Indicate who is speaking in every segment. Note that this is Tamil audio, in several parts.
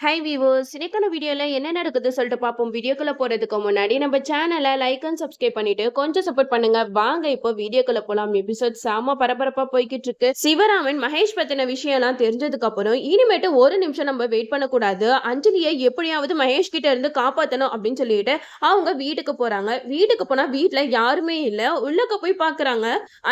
Speaker 1: ஹை வீவர்ஸ் இன்னைக்கான வீடியோவில் என்ன நடக்குது சொல்லிட்டு பார்ப்போம். வீடியோக்குள்ளே போகிறதுக்கு முன்னாடி நம்ம சேனலை லைக் அண்ட் சப்ஸ்கிரைப் பண்ணிட்டு கொஞ்சம் சப்போர்ட் பண்ணுங்க. வாங்க இப்போ வீடியோக்குள்ளே போகலாம் எபிசோட் செம பரபரப்பாக போய்கிட்டு இருக்கு. சிவராமன் மகேஷ் பற்றின விஷயம்லாம் தெரிஞ்சதுக்கு அப்புறம் இனிமேட்டு ஒரு நிமிஷம் நம்ம வெயிட் பண்ணக்கூடாது. அஞ்சலியை எப்படியாவது மகேஷ் கிட்ட இருந்து காப்பாற்றணும் அப்படின்னு சொல்லிட்டு அவங்க வீட்டுக்கு போகிறாங்க வீட்டுக்கு போனால் வீட்டில் யாருமே இல்லை. உள்ளக்க போய் பார்க்குறாங்க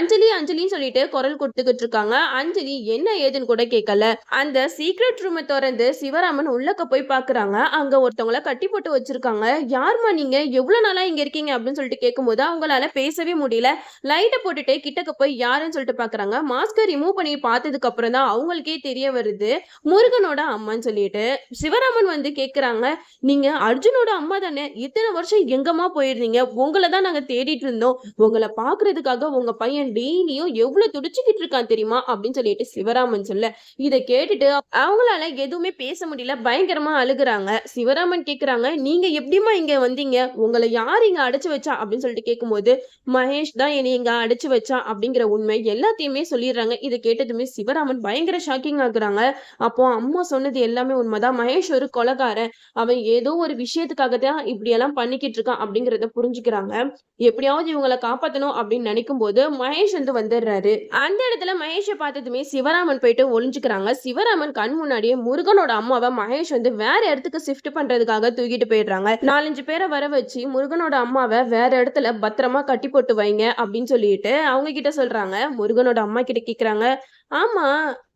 Speaker 1: அஞ்சலி அஞ்சலின்னு சொல்லிட்டு குரல் கொடுத்துக்கிட்டு இருக்காங்க. அஞ்சலி என்ன ஏதுன்னு கூட கேட்கல அந்த சீக்ரெட் ரூமை திறந்து சிவராமன் உள்ளக்க போய் பாக்குறாங்க. அங்க ஒருத்தவங்கள கட்டி போட்டு வச்சிருக்காங்க. யாரும்மா நீங்க? எவ்வளவு நாளா இங்க இருக்கீங்க? அப்படின்னு சொல்லிட்டு கேட்கும்போது அவங்களால பேசவே முடியல. லைட்டை போட்டுட்டு கிட்டக்க போய் யாருன்னு சொல்லிட்டு பாக்குறாங்க. மாஸ்கை ரிமூவ் பண்ணி பார்த்ததுக்கு அப்புறம் தான் அவங்களுக்கே தெரிய வருது. முருகனோட அம்மான்னு சொல்லிட்டு சிவராமன் வந்து கேக்குறாங்க. நீங்க அர்ஜுனோட அம்மா தானே? இத்தனை வருஷம் எங்கம்மா போயிருந்தீங்க? உங்களை தான் நாங்க தேடிட்டு இருந்தோம். உங்களை பாக்குறதுக்காக உங்க பையன் டெய்லியும் எவ்வளவு துடிச்சுக்கிட்டு இருக்கான் தெரியுமா? அப்படின்னு சொல்லிட்டு சிவராமன் சொல்ல. இதை கேட்டுட்டு அவங்களால எதுவுமே பேச முடியல. பயங்கரமா அழுகுறாங்க. சிவராமன் கேக்குறாங்க நீங்க எப்படிம்மா இங்க வந்தீங்க? உங்களை யார் இங்க அடைச்சு வச்சா? அப்படின்னு சொல்லிட்டு கேட்கும்போது மகேஷ் தான் என்னை இங்க அடைச்சு வச்சா அப்படிங்கிற உண்மை எல்லாத்தையுமே சொல்லிடுறாங்க. இதை கேட்டதுமே சிவராமன் பயங்கர ஷாக்கிங் ஆகுறாங்க. அப்போ அம்மா சொன்னது எல்லாமே உண்மைதான். மகேஷ் ஒரு கொலகாரன். அவன் ஏதோ ஒரு விஷயத்துக்காக தான் இப்படி எல்லாம் பண்ணிக்கிட்டு இருக்கான் அப்படிங்கறத புரிஞ்சுக்கிறாங்க. எப்படியாவது இவங்களை காப்பாத்தணும் அப்படின்னு நினைக்கும் போது மகேஷ் வந்து வந்துடுறாரு. அந்த இடத்துல மகேஷை பார்த்ததுமே சிவராமன் போயிட்டு ஒளிஞ்சுக்கிறாங்க. சிவராமன் கண் முன்னாடியே முருகனோட அம்மாவை மகேஷ் வந்து வேற இடத்துக்கு ஷிஃப்ட் பண்றதுக்காக தூக்கிட்டு போயிடுறாங்க. நாலஞ்சு பேரை வர வச்சு முருகனோட அம்மாவை வேற இடத்துல பத்திரமா கட்டி போட்டு வைங்க அப்படின்னு சொல்லிட்டு அவங்க கிட்ட சொல்றாங்க. முருகனோட அம்மா கிட்ட கேக்குறாங்க. ஆமா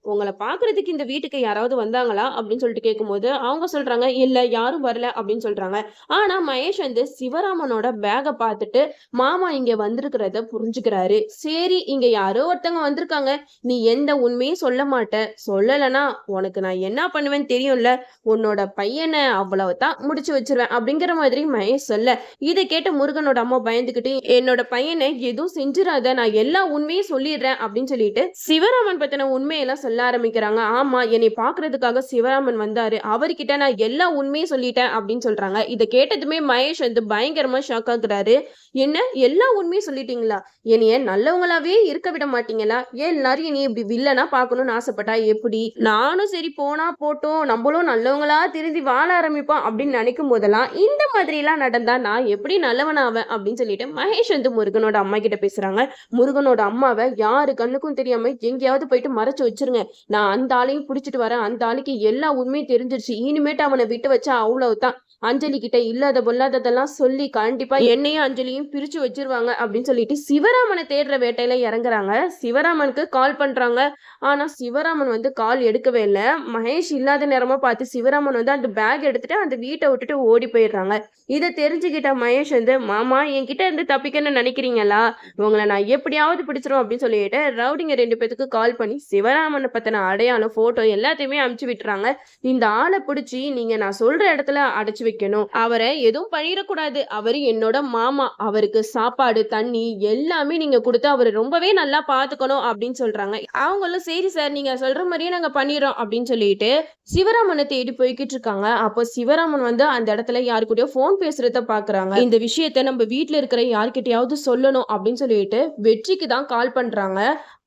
Speaker 1: உங்களை பார்க்கறதுக்கு இந்த வீட்டுக்கு யாராவது வந்தாங்களா? அப்படின்னு சொல்லிட்டு கேட்கும்போது அவங்க சொல்றாங்க இல்ல யாரும் வரல அப்படின்னு சொல்றாங்க. ஆனா மகேஷ் வந்து சிவராமனோட பேகை பார்த்துட்டு மாமா இங்க வந்திருக்கிறத புரிஞ்சுக்கிறாரு. சரி இங்க யாரோ ஒருத்தவங்க வந்திருக்காங்க. நீ எந்த உண்மையும் சொல்ல மாட்ட. சொல்லலைன்னா உனக்கு நான் என்ன பண்ணுவேன்னு தெரியும்ல. உன்னோட பையனை அவ்வளவுதான் முடிச்சு வச்சிருவேன் அப்படிங்கிற மாதிரி மகேஷ் சொல்ல இதை கேட்ட முருகனோட அம்மா பயந்துக்கிட்டு என்னோட பையனை எதுவும் செஞ்சிடாத நான் எல்லா உண்மையும் சொல்லிடுறேன் அப்படின்னு சொல்லிட்டு சிவராமன் பத்தின உண்மையெல்லாம் சொல்ல ஆரம்பிக்கிறாங்க. ஆமா என்னை பாக்குறதுக்காக சிவராமன் வந்தாரு. அவர்கிட்ட நான் எல்லா உண்மையும் சொல்லிட்டேன் அப்படின்னு சொல்றாங்க. இதை கேட்டதுமே மகேஷ் வந்து பயங்கரமா ஷாக் ஆகுறாரு. என்ன? எல்லா உண்மையும் சொல்லிட்டீங்களா? என்னைய நல்லவங்களாவே இருக்க விட மாட்டீங்களா? ஏன் எல்லாரும் என்னைய இப்படி வில்லனா பாக்கணும்னு ஆசைப்பட்டா எப்படி? நானும் சரி போனா போட்டோம். நம்மளும் நல்லவங்களா திருந்தி வாழ ஆரம்பிப்போம் அப்படின்னு நினைக்கும் போதெல்லாம் இந்த மாதிரி எல்லாம் நடந்தா நான் எப்படி நல்லவனாவேன் அப்படின்னு சொல்லிட்டு மகேஷ் வந்து முருகனோட அம்மா கிட்ட பேசுறாங்க. முருகனோட அம்மாவை யாரு கண்ணுக்கும் தெரியாம எங்கேயாவது போயிட்டு மறைச்சு வச்சிருங்க. நான் அந்த ஆளையும் பிடிச்சிட்டு வரேன். அந்த ஆளுக்கு எல்லா உண்மையும் தெரிஞ்சிருச்சு. இனிமேட்டு அவனை விட்டு வச்சா அவ்வளவுதான். அஞ்சலி கிட்ட இல்லாத பொல்லாததெல்லாம் சொல்லி கண்டிப்பா என்னையும் அஞ்சலியும் பிரிச்சு வச்சிருவாங்க அப்படின்னு சொல்லிட்டு சிவராமனை தேடுற வேட்டையில இறங்குறாங்க. சிவராமனுக்கு கால் பண்றாங்க. ஆனா சிவராமன் வந்து கால் எடுக்கவே இல்லை. மகேஷ் இல்லாத நேரமா பார்த்து சிவராமன் வந்து அந்த பேக் எடுத்துட்டு அந்த வீட்டை விட்டுட்டு ஓடி போயிடுறாங்க. இதை தெரிஞ்சுக்கிட்ட மகேஷ் வந்து மாமா என்கிட்ட இருந்து தப்பிக்கணும்னு நினைக்கிறீங்களா? உங்களை நான் எப்படியாவது பிடிச்சிரும் அப்படின்னு சொல்லிட்டு ரவுடிங்க ரெண்டு பேத்துக்கு கால் பண்ணி சிவராமனை பத்தின அடையாளம் போட்டோ எல்லாத்தையுமே அமுச்சு விட்டுறாங்க. இந்த ஆளை பிடிச்சி நீங்க நான் சொல்ற இடத்துல அடைச்சு வைக்கணும். அவரை எதுவும் பண்ணிடக்கூடாது. அவரு என்னோட மாமா. அவருக்கு சாப்பாடு தண்ணி எல்லாமே நீங்க கொடுத்து அவரை ரொம்பவே நல்லா பாத்துக்கணும் அப்படின்னு சொல்றாங்க. அவங்களும் சரி சார் நீங்க சொல்ற மாதிரியே நாங்க பண்ணிடுறோம் அப்படின்னு சொல்லிட்டு சிவராமனை தேடி போய்கிட்டு இருக்காங்க. அப்போ சிவராமன் வந்து அந்த இடத்துல யாரு கூடயோ ஃபோன் பேசுறத பாக்குறாங்க. இந்த விஷயத்த நம்ம வீட்டில் இருக்கிற யார்கிட்டயாவது சொல்லணும் அப்படின்னு சொல்லிட்டு வெற்றிக்கு தான் கால் பண்றாங்க.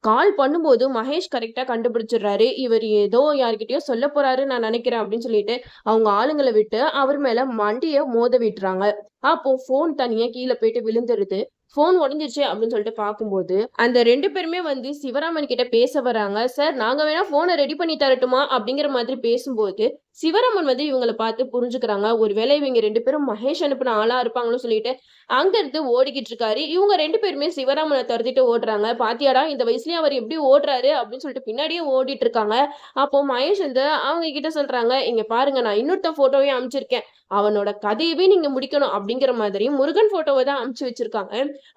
Speaker 1: கால் பண்ணும்போது மகேஷ் கரெக்டாக கண்டுபிடிச்சிடுறாரு. இவர் ஏதோ யார்கிட்டயோ சொல்ல போறாரு நான் நினைக்கிறேன் அப்படின்னு சொல்லிட்டு அவங்க ஆளுங்களை விட்டு அவர் மேல மண்டியை மோத விட்டுறாங்க. அப்போ ஃபோன் தனியா கீழே போயிட்டு விழுந்துருது. ஃபோன் உடஞ்சிருச்சு அப்படின்னு சொல்லிட்டு பார்க்கும்போது அந்த ரெண்டு பேருமே வந்து சிவராமன் கிட்ட பேச வராங்க. சார் நாங்க வேணா போனை ரெடி பண்ணி தரட்டுமா? அப்படிங்கிற மாதிரி பேசும்போது சிவராமன் வந்து இவங்களை பார்த்து புரிஞ்சுக்கிறாங்க. ஒருவேளை இவங்க ரெண்டு பேரும் மகேஷ் அனுப்பின ஆளா இருப்பாங்களோ சொல்லிட்டு அங்கிருந்து ஓடிக்கிட்டு இருக்காரு. இவங்க ரெண்டு பேருமே சிவராமனை துரத்திட்டு ஓடுறாங்க. பாத்தியாடா இந்த வயசுலயே அவர் எப்படி ஓடுறாரு அப்படின்னு சொல்லிட்டு பின்னாடியே ஓடிட்டு இருக்காங்க. அப்போ மகேஷ் வந்து அவங்க கிட்ட சொல்றாங்க இங்க பாருங்க நான் இன்னொருத்த போட்டோவையும் அமைச்சிருக்கேன். அவனோட கதையவே நீங்க முடிக்கணும். அப்படிங்கிற மாதிரி முருகன் போட்டோவை தான் அமுச்சு வச்சிருக்காங்க.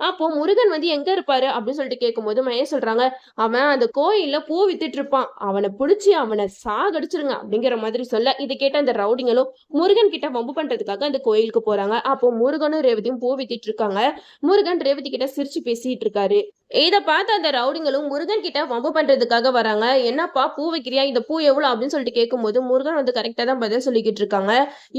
Speaker 1: அப்போ முருகன் வந்து எங்க இருப்பாரு அப்படின்னு சொல்லிட்டு கேட்கும்போது மகேஷ் சொல்றாங்க அவன் அந்த கோயில்ல பூ வித்துட்டு இருப்பான். அவனை பிடிச்சி அவனை சாகடிச்சிருங்க. அப்படிங்கிற மாதிரி சொல்ல இதை கேட்ட அந்த ரவுடிங்களும் முருகன் கிட்ட வம்பு பண்றதுக்காக அந்த கோயிலுக்கு போறாங்க. அப்போ முருகனும் ரேவதியும் பூ வித்திட்டு இருக்காங்க. முருகன் ரேவதி கிட்ட சிரிச்சு பேசிட்டு இருக்காரு. இதை பார்த்து அந்த ரவுடிங்களும் முருகன் கிட்ட வம்பு பண்றதுக்காக வராங்க. என்னப்பா பூ வைக்கிறியா? இந்த பூ எவ்வளவு? அப்படின்னு சொல்லிட்டு கேட்கும்போது முருகன் வந்து கரெக்டா தான் பதில் சொல்லிக்கிட்டு இருக்காங்க.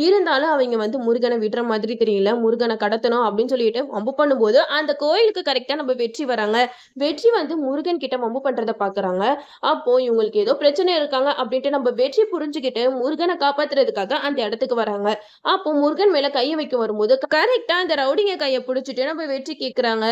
Speaker 1: இருந்தாலும் அவங்க வந்து முருகனை விடுற மாதிரி தெரியல. முருகனை கடத்தணும் அப்படின்னு சொல்லிட்டு வம்பு பண்ணும்போது அந்த கோயிலுக்கு கரெக்டா நம்ம வெற்றி வராங்க. வெற்றி வந்து முருகன் கிட்ட வம்பு பண்றதை பாக்குறாங்க அப்போ இவங்களுக்கு ஏதோ பிரச்சனை இருக்காங்க அப்படின்ட்டு நம்ம வெற்றி புரிஞ்சுக்கிட்டு முருகன் முருகனை காப்பாத்துறதுக்காக அந்த இடத்துக்கு வராங்க. அப்போ முருகன் மேல கையை வைக்க வரும்போது கரெக்டா அந்த ரவுடிங்க கையை பிடிச்சிட்டு நம்ம வெற்றி கேக்குறாங்க.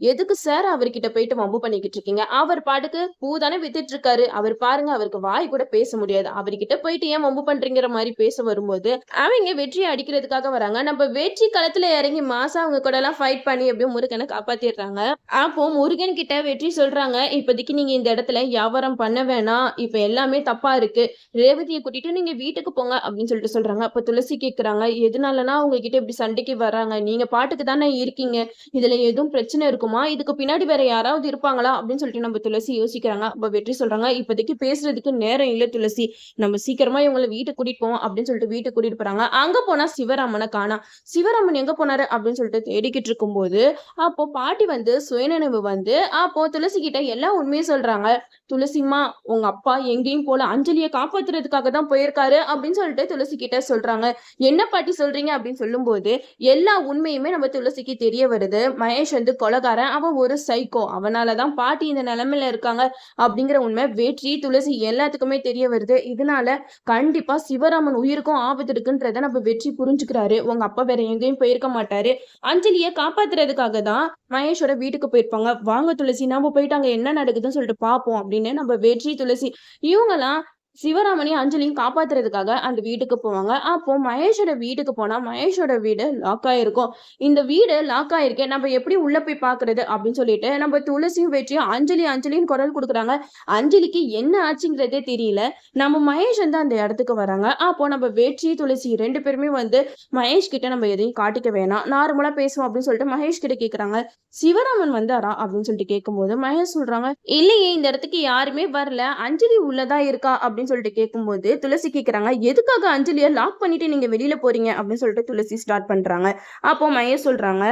Speaker 1: எதுக்கு சார் அவர்கிட்ட போயிட்டு வம்பு பண்ணிக்கிட்டு இருக்கீங்க? அவர் பாட்டுக்கு பூ தானே வித்துட்டு இருக்காரு அவர் பாருங்க அவருக்கு வாய் கூட பேச முடியாது. அவர்கிட்ட போயிட்டு ஏன் வம்பு பண்றீங்கிற மாதிரி பேச வரும்போது அவங்க வெற்றியை அடிக்கிறதுக்காக வராங்க. நம்ம வெற்றி களத்துல இறங்கி மாசா அவங்க கூட எல்லாம் ஃபைட் பண்ணி அப்படியே முருகனை காப்பாத்திடுறாங்க. அப்போ முருகன் கிட்ட வெற்றி சொல்றாங்க. இப்போதைக்கு நீங்க இந்த இடத்துல வியாபாரம் பண்ண வேணாம். இப்ப எல்லாமே தப்பா இருக்கு. ரேவதியை கூட்டிட்டு நீங்க வீட்டுக்கு போங்க அப்படின்னு சொல்லிட்டு சொல்றாங்க. அப்ப துளசி கேக்குறாங்க. எதனாலனா உங்ககிட்ட இப்படி சண்டைக்கு வர்றாங்க நீங்க பாட்டுக்கு தானே இருக்கீங்க. இதுல எதுவும் பிரச்சனை இருக்கும் இதுக்கு பின்னாடி வேற யாராவது இருப்பாங்களா? அப்படின்னு சொல்லிட்டு நம்ம துளசி யோசிக்கிறாங்க. அப்ப வெற்றி சொல்றாங்க இப்போதைக்கு பேசுறதுக்கு நேரம் இல்லை துளசி. நம்ம சீக்கிரமா இவங்களை வீட்டுக்கு கூட்டிட்டு போவோம் அப்படின்னு சொல்லிட்டு வீட்டுக்கு கூட்டிட்டு போறாங்க. அங்க போனா சிவராமனை காணா. சிவராமன் எங்க போனாரு? அப்படின்னு சொல்லிட்டு தேடிக்கிட்டு இருக்கும்போது அப்போ பாட்டி வந்து சுயநினைவு வந்து அப்போ துளசி கிட்ட எல்லா உண்மையும் சொல்றாங்க. துளசிமா உங்க அப்பா எங்கேயும் போல அஞ்சலியை காப்பாத்துறதுக்காக தான் போயிருக்காரு அப்படின்னு சொல்லிட்டு துளசி கிட்ட சொல்றாங்க. என்ன பாட்டி சொல்றீங்க? அப்படின்னு சொல்லும்போது எல்லா உண்மையுமே நம்ம துளசிக்கு தெரிய வருது. மகேஷ் வந்து கொலகாரன் அவன் ஒரு சைக்கோ அவனாலதான் பாட்டி இந்த நிலைமையில இருக்காங்க அப்படிங்கிற உண்மை வெற்றி துளசி எல்லாத்துக்குமே தெரிய வருது. இதனால கண்டிப்பா சிவராமன் உயிருக்கும் ஆபத்து இருக்குன்றத நம்ம வெற்றி புரிஞ்சுக்கிறாரு. உங்க அப்பா வேற எங்கேயும் போயிருக்க மாட்டாரு. அஞ்சலியை காப்பாத்துறதுக்காக தான் மகேஷோட வீட்டுக்கு போயிருப்பாங்க. வாங்க துளசி நம்ம போயிட்டாங்க என்ன நடக்குதுன்னு சொல்லிட்டு பார்ப்போம் அப்படின்னு நம்ம வெற்றி துளசி இவங்கெல்லாம் சிவராமனையும் அஞ்சலியும் காப்பாத்துறதுக்காக அந்த வீட்டுக்கு போவாங்க. அப்போ மகேஷோட வீட்டுக்கு போனா மகேஷோட வீடு லாக் ஆயிருக்கும். இந்த வீடு லாக் ஆயிருக்கே நம்ம எப்படி உள்ள போய் பாக்குறது அப்படின்னு சொல்லிட்டு நம்ம துளசியும் வெற்றியும் அஞ்சலி அஞ்சலின்னு குரல் கொடுக்குறாங்க. அஞ்சலிக்கு என்ன ஆச்சுங்கிறதே தெரியல. நம்ம மகேஷ் வந்து அந்த இடத்துக்கு வராங்க. அப்போ நம்ம வெற்றி துளசி ரெண்டு பேருமே வந்து மகேஷ் கிட்ட நம்ம எதையும் காட்டிக்க வேணாம். நார்மலா பேசுவோம் அப்படின்னு சொல்லிட்டு மகேஷ் கிட்ட கேக்குறாங்க. சிவராமன் வந்தாரா அப்படின்னு சொல்லிட்டு கேட்கும்போது மகேஷ் சொல்றாங்க இல்லையே இந்த இடத்துக்கு யாருமே வரல. அஞ்சலி உள்ளதா இருக்கா அப்படின்னு அப்படின்னு சொல்லிட்டு கேட்கும்போது துளசி கேட்குறாங்க எதுக்காக அஞ்சலியை லாக் பண்ணிட்டு நீங்க வெளியில போறீங்க? அப்படின்னு சொல்லிட்டு துளசி ஸ்டார்ட் பண்றாங்க. அப்போ மகேஷ் சொல்றாங்க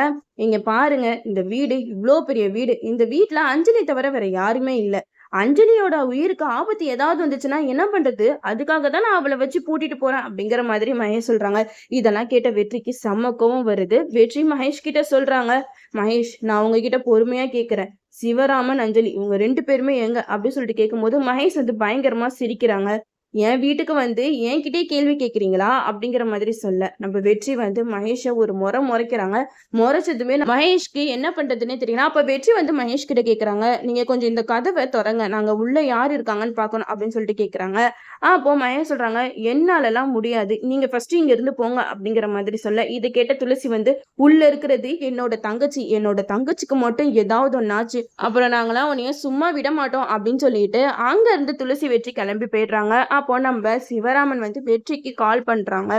Speaker 1: இங்க பாருங்க இந்த வீடு இவ்வளோ பெரிய வீடு. இந்த வீட்டில் அஞ்சலி தவிர வேற யாருமே இல்லை. அஞ்சலியோட உயிருக்கு ஆபத்து ஏதாவது வந்துச்சுன்னா என்ன பண்றது? அதுக்காக தான் நான் அவளை வச்சு பூட்டிட்டு போறேன் அப்படிங்கிற மாதிரி மகேஷ் சொல்றாங்க. இதெல்லாம் கேட்ட வெற்றிக்கு செம்ம வருது. வெற்றி மகேஷ் கிட்ட சொல்றாங்க மகேஷ் நான் உங்ககிட்ட பொறுமையா கேக்குறேன். சிவராமன் அஞ்சலி இவங்க ரெண்டு பேருமே எங்க அப்படின்னு சொல்லிட்டு கேட்கும்போது மகேஷ் வந்து பயங்கரமா சிரிக்கிறாங்க. என் வீட்டுக்கு வந்து என்கிட்டயே கேள்வி கேட்குறீங்களா அப்படிங்கிற மாதிரி சொல்ல. நம்ம வெற்றி வந்து மகேஷை ஒரு முறை முறைக்கிறாங்க. முறைச்சதுமே மகேஷ்க்கு என்ன பண்ணுறதுன்னே தெரியல. அப்போ வெற்றி வந்து மகேஷ் கிட்ட கேட்குறாங்க நீங்கள் கொஞ்சம் இந்த கதவை தொடங்க நாங்கள் உள்ளே யார் இருக்காங்கன்னு பார்க்கணும் அப்படின்னு சொல்லிட்டு கேட்குறாங்க அப்போ மகேஷ் சொல்கிறாங்க என்னாலலாம் முடியாது. நீங்கள் ஃபஸ்ட்டு இங்கேருந்து போங்க அப்படிங்கிற மாதிரி சொல்ல. இதை கேட்ட துளசி வந்து உள்ளே இருக்கிறது என்னோட தங்கச்சி. என்னோட தங்கச்சிக்கு மட்டும் ஏதாவது ஒன்றாச்சு அப்புறம் நாங்களாம் உன்னைய சும்மா விட மாட்டோம் அப்படின்னு சொல்லிட்டு அங்கேருந்து துளசி வெற்றி கிளம்பி போயிடுறாங்க. அப்போ நம்ம சிவராமன் வந்து வெற்றிக்கு கால் பண்றாங்க.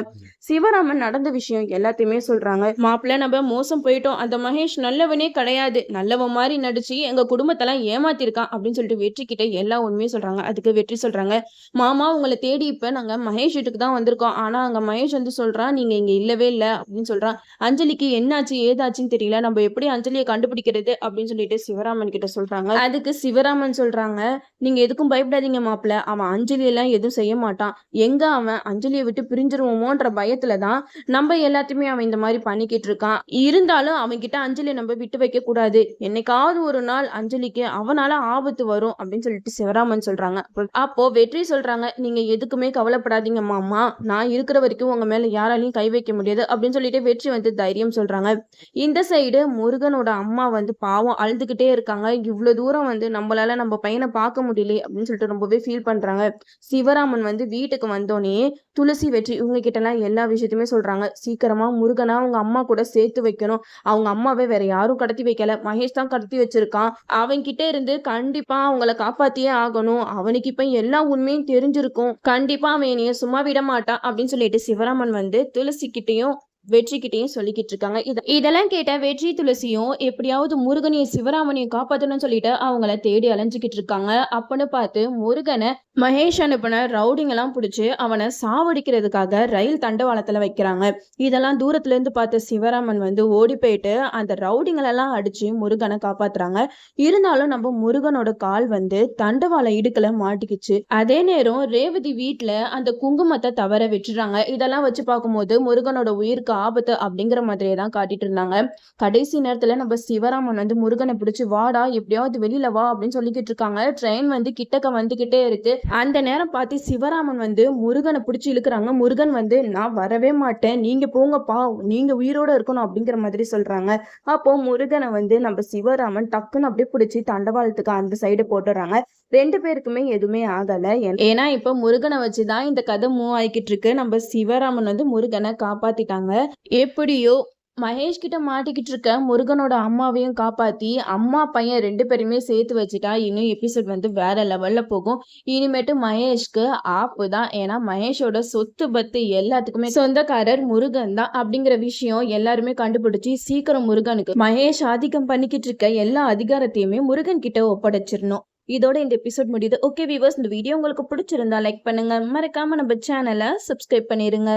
Speaker 1: சிவராமன் நடந்த விஷயம் எல்லாத்தையுமே சொல்றாங்க. மாப்பிள்ள நம்ம மோசம் போயிட்டோம். அந்த மகேஷ் நல்லவனே கிடையாது. நல்லவன் மாதிரி நடிச்சு எங்க குடும்பத்தெல்லாம் ஏமாத்திருக்கான். அப்படின்னு சொல்லிட்டு வெற்றி கிட்ட எல்லா உண்மையும் சொல்றாங்க. அதுக்கு வெற்றி சொல்றாங்க. மாமா உங்களை தேடி இப்ப நாங்க மகேஷ் வீட்டுக்கு தான் வந்திருக்கோம். ஆனா அங்க மகேஷ் வந்து சொல்றான் நீங்க இங்க இல்லவே இல்லை. அப்படின்னு சொல்றான் அஞ்சலிக்கு என்னாச்சு? ஏதாச்சுன்னு தெரியல. நம்ம எப்படி அஞ்சலியை கண்டுபிடிக்கிறது? அப்படின்னு சொல்லிட்டு சிவராமன் கிட்ட சொல்றாங்க. அதுக்கு சிவராமன் சொல்றாங்க. நீங்க எதுக்கும் பயப்படாதீங்க மாப்பிள்ள. அவன் அஞ்சலி எல்லாம் எதுவும் செய்ய மாட்டான் எங்க அவன் அஞ்சலியை விட்டு பிரிஞ்சிருவோமோன்ற பயத்துல தான் நம்ம எல்லாத்தையுமே அவன் இந்த மாதிரி பண்ணிக்கிட்டு இருக்கான். இருந்தாலும் அவன் கிட்ட அஞ்சலியை நம்ம விட்டு வைக்க கூடாது. என்னைக்காவது ஒரு நாள் அஞ்சலிக்கு அவனால ஆபத்து வரும் அப்படின்னு சொல்லிட்டு சிவராமன் சொல்றாங்க. அப்போ வெற்றி சொல்றாங்க நீங்க எதுக்குமே கவலைப்படாதீங்க மாமா நான் இருக்கிற வரைக்கும் உங்க மேல யாராலையும் கை வைக்க முடியாது. அப்படின்னு சொல்லிட்டு வெற்றி வந்து தைரியம் சொல்றாங்க. இந்த சைடு முருகனோட அம்மா வந்து பாவம் அழுதுகிட்டே இருக்காங்க. இவ்வளவு தூரம் வந்து நம்மளால நம்ம பையனை பார்க்க முடியல அப்படின்னு சொல்லிட்டு ரொம்பவே ஃபீல் பண்றாங்க. சிவராமன் வந்து வீட்டுக்கு வந்தோடனே துளசி வெற்றி இவங்க கிட்டலாம் எல்லா விஷயத்தையுமே சொல்றாங்க. சீக்கிரமா முருகனா அவங்க அம்மா கூட சேர்த்து வைக்கணும். அவங்க அம்மாவை வேற யாரும் கடத்தி வைக்கல. மகேஷ் தான் கடத்தி வச்சிருக்கான். அவன் கிட்ட இருந்து கண்டிப்பா அவங்கள காப்பாத்தியே ஆகணும். அவனுக்கு இப்ப எல்லா உண்மையும் தெரிஞ்சிருக்கும். கண்டிப்பா அவன் என்னைய சும்மா விட மாட்டான் அப்படின்னு சொல்லிட்டு சிவராமன் வந்து துளசி கிட்டையும் வெற்றிகிட்டையும் சொல்லிக்கிட்டு இருக்காங்க இதெல்லாம் கேட்ட வெற்றி துளசியும் எப்படியாவது முருகனையும் சிவராமனையும் காப்பாத்தணும்னு சொல்லிட்டு அவங்கள தேடி அலைஞ்சுக்கிட்டு இருக்காங்க அப்பன்னு பார்த்து முருகனை மகேஷ் அனுப்பின ரவுடிங் எல்லாம் பிடிச்சி அவனை சாவடிக்கிறதுக்காக ரயில் தண்டவாளத்துல வைக்கிறாங்க. இதெல்லாம் தூரத்துல இருந்து பார்த்த சிவராமன் வந்து ஓடி போயிட்டு அந்த ரவுடிங்களெல்லாம் அடிச்சு முருகனை காப்பாத்துறாங்க. இருந்தாலும் நம்ம முருகனோட கால் வந்து தண்டவாள இடுக்கல மாட்டிக்கிச்சு. அதே நேரம் ரேவதி வீட்டுல அந்த குங்குமத்தை தவற விட்டுறாங்க. இதெல்லாம் வச்சு பார்க்கும்போது முருகனோட உயிருக்கு
Speaker 2: உயிருக்கு ஆபத்து அப்படிங்கிற மாதிரியே தான் காட்டிட்டு இருந்தாங்க. கடைசி நேரத்துல நம்ம சிவராமன் வந்து முருகனை பிடிச்சி வாடா எப்படியாவது வெளியில வா அப்படின்னு சொல்லிக்கிட்டு இருக்காங்க. ட்ரெயின் வந்து கிட்டக்க வந்துகிட்டே இருக்கு. அந்த நேரம் பார்த்து சிவராமன் வந்து முருகனை பிடிச்சி இழுக்கிறாங்க. முருகன் வந்து நான் வரவே மாட்டேன். நீங்க போங்கப்பா. நீங்க உயிரோட இருக்கணும் அப்படிங்கிற மாதிரி சொல்றாங்க. அப்போ முருகனை வந்து நம்ம சிவராமன் டக்குன்னு அப்படியே பிடிச்சி தண்டவாளத்துக்கு அந்த சைடு போட்டுறாங்க ரெண்டு பேருக்குமே எதுவுமே ஆகல. ஏன்னா இப்ப முருகனை வச்சுதான் இந்த கதை மூவ் ஆகிக்கிட்டு இருக்கு. நம்ம சிவராமன் வந்து முருகனை காப்பாத்திட்டாங்க. எப்படியோ மகேஷ் கிட்ட மாட்டிக்கிட்டு இருக்க முருகனோட அம்மாவையும் காப்பாத்தி அம்மா பையன் ரெண்டு பேருமே சேர்த்து வச்சுட்டா இன்னும் எபிசோட் வந்து வேற லெவல்ல போகும். இனிமேட்டு மகேஷ்க்கு ஆப்பு தான். ஏன்னா மகேஷோட சொத்து பத்து எல்லாத்துக்குமே சொந்தக்காரர் முருகன் தான் அப்படிங்கிற விஷயம் எல்லாருமே கண்டுபிடிச்சி சீக்கிரம் முருகனுக்கு மகேஷ் ஆதிக்கம் பண்ணிக்கிட்டு இருக்க எல்லா அதிகாரத்தையுமே முருகன் கிட்ட ஒப்படைச்சிடணும். இதோட இந்த எபிசோட் முடியுது. ஓகே விவர்ஸ் இந்த வீடியோ உங்களுக்கு பிடிச்சிருந்தா லைக் பண்ணுங்க. மறக்காம நம்ம சேனலை சப்ஸ்கிரைப் பண்ணிருங்க.